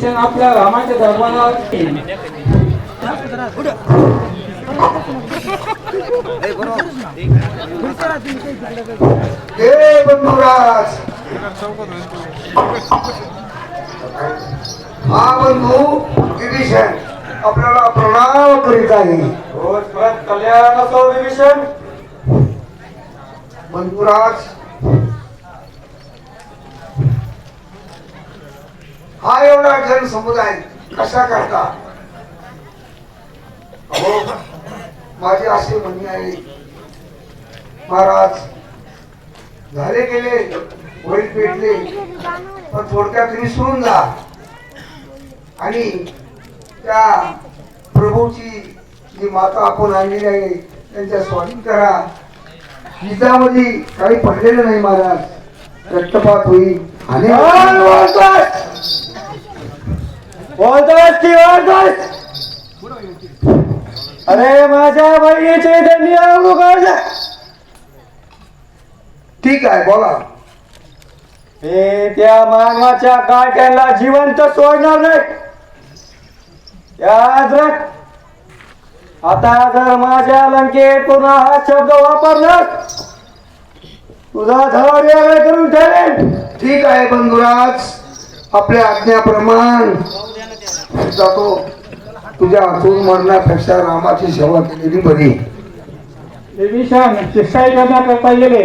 विभीषण आपल्या रामाच्या दरबारात हे बंधुराज हा बंधू विभीषण आपल्याला प्रणाम करीत आहे. रोज परत कल्याण असो विभीषण बंधुराज हा एवढा जनसमुदाय कशा करता? अहो माझे असे म्हणणे आहे महाराज झाले गेले वडील पेटले पण थोडक्यात सोडून जा. आणि त्या प्रभूची जी माता आपण आणलेली आहे त्यांच्या स्वाधीन करा. हिजामध्ये काही पडलेलं नाही महाराज. रक्तपात होईल. आणि बोलतोस की अरे माझ्या बहिणीचे त्यांनी ठीक आहे बोला. हे त्या मानवाच्या काट्याला जिवंत सोडणार नाही. याद राख आता जर माझ्या लंकेत पुन्हा हा शब्द वापरणार तुझा धड वेगळा करून ठेवेन. ठीक आहे बंधुराज. आपल्या आज्ञाप्रमाण जातो. तुझ्या हातून मरण्यापेक्षा रामाची सेवा केलेली बरी. विभीषण शिष्टाई करण्याकरता गेले.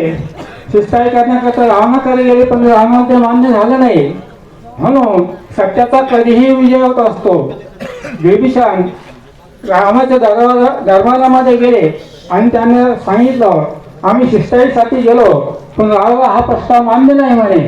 शिष्टाई करण्याकरता रावणाकडे गेले पण रावणाला ते मान्य झालं नाही. म्हणून सत्याचा कधीही विजय होत असतो. विभीषण रामाच्या दरबारा दरबारामध्ये गेले आणि त्याने सांगितलं आम्ही शिष्टाईसाठी गेलो पण राव हा प्रस्ताव मान्य नाही म्हणे.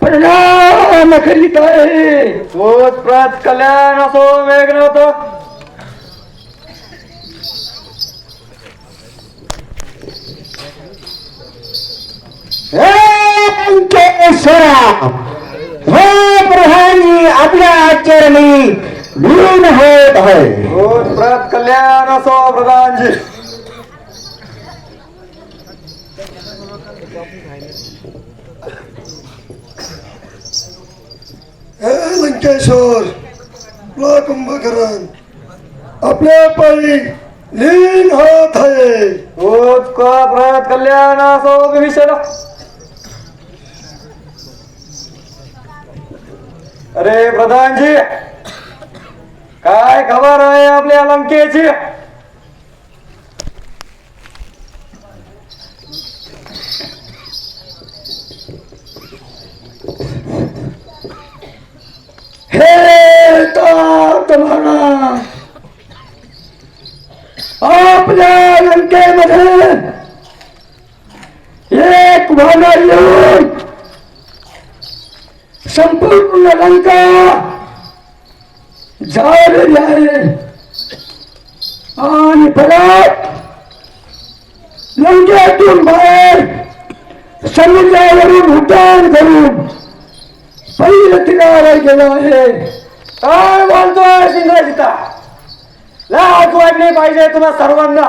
प्रणाम करीत आहे. तोच प्रत कल्याण असो वेगळं होतं. हे आपल्या चरणी लीन होत आहे. तोच प्रत कल्याण असो प्रधानजी हे ला कुंभकरण आपल्या पायी लीन होत आहे. तोच प्रत कल्याण असो विषय अरे प्रधानजी काय खबर आहे आपल्या लंकेची हे तात म्हणा आपल्या लंकेमध्ये एक वानर येऊन संपूर्ण लंका झालेली आहे. आणि परत लंकेतून बाहेर समुद्रावरून उड्डाण करून पहिलं किनारा गेला आहे. काय बोलतोय सिंगसिता लाज वाटली पाहिजे तुम्हा सर्वांना.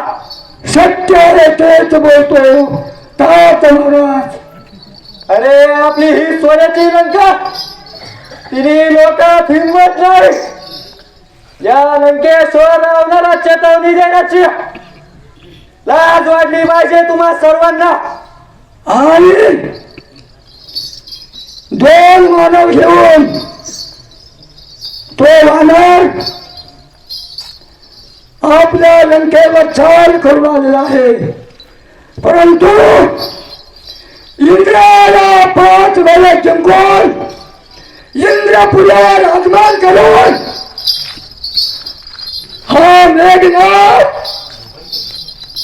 सत्य आहे तेच बोलतो. तात महाराज अरे आपली ही सोन्याची लंका. तिने लोकात हिंमत नाही. या लंकेश्वर रावणाला चेतावणी देण्याची. लाज वाटली पाहिजे तुम्हा सर्वांना. आणि दोन मानव घेऊन तो वानर आपल्या लंकेवर छाल करून आलेला आहे. परंतु इंद्राला पाच वेळा जिंकून इंद्रपुरात आगमन करून हा मेघनाथ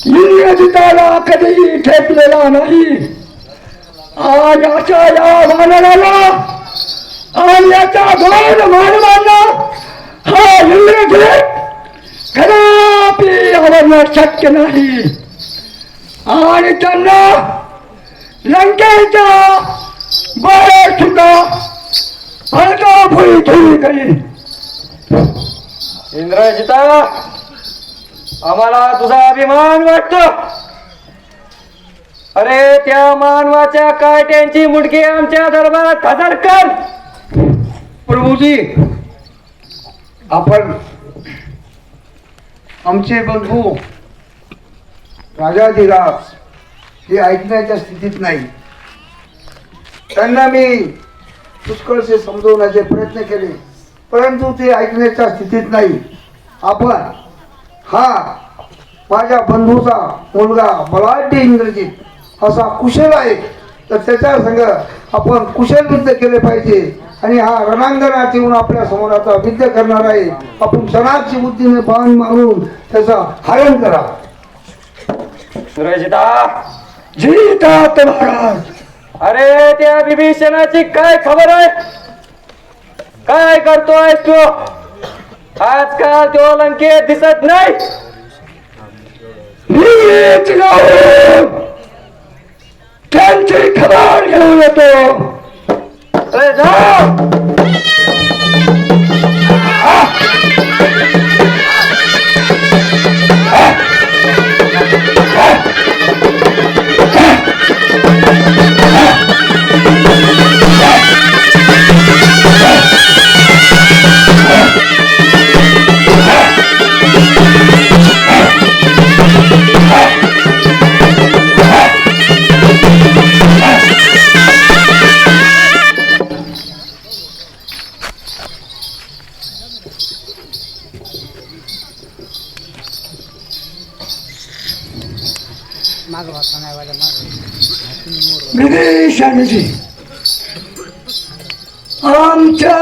इंद्रजिताला कधीही ठेपलेला नाही. आज अशा या वानराला आणि याचा दोन मानवांना हा इंग्रज कदापि आवडणं शक्य नाही. आणि त्यांना लंकेच्या बाहेर सुद्धा फळकाफुली धुळी करीन इंद्रजिता आम्हाला तुझा अभिमान वाटतो. अरे त्या मानवाच्या काट्यांची मुडकी आमच्या दरबारात हजर कर. प्रभूजी आपण आमचे बंधू राजाधिराज हे ऐकण्याच्या स्थितीत नाही. त्यांना मी पुष्कळसे समजवण्याचे प्रयत्न केले परंतु ते ऐकण्याच्या स्थितीत नाही. आपण हा माझ्या बंधूचा मुलगा बलाढ्य इंद्रजीत असा कुशल आहे तर त्याच्या संग आपण कुशल युद्ध केले पाहिजे. आणि हा रणांगणात येऊन आपल्यासमोर आता युद्ध करणार आहे. आपण क्षणाची बुद्धीने बाण मारून त्याचा हरण करा. महाराज! अरे त्या विभीषणाची काय खबर आहे? काय करतोय तू? आजकाल तो लंकेत दिसत नाही. যাও अरे जा विदेशांची आमच्या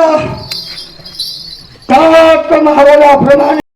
महाराजाप्रमाणे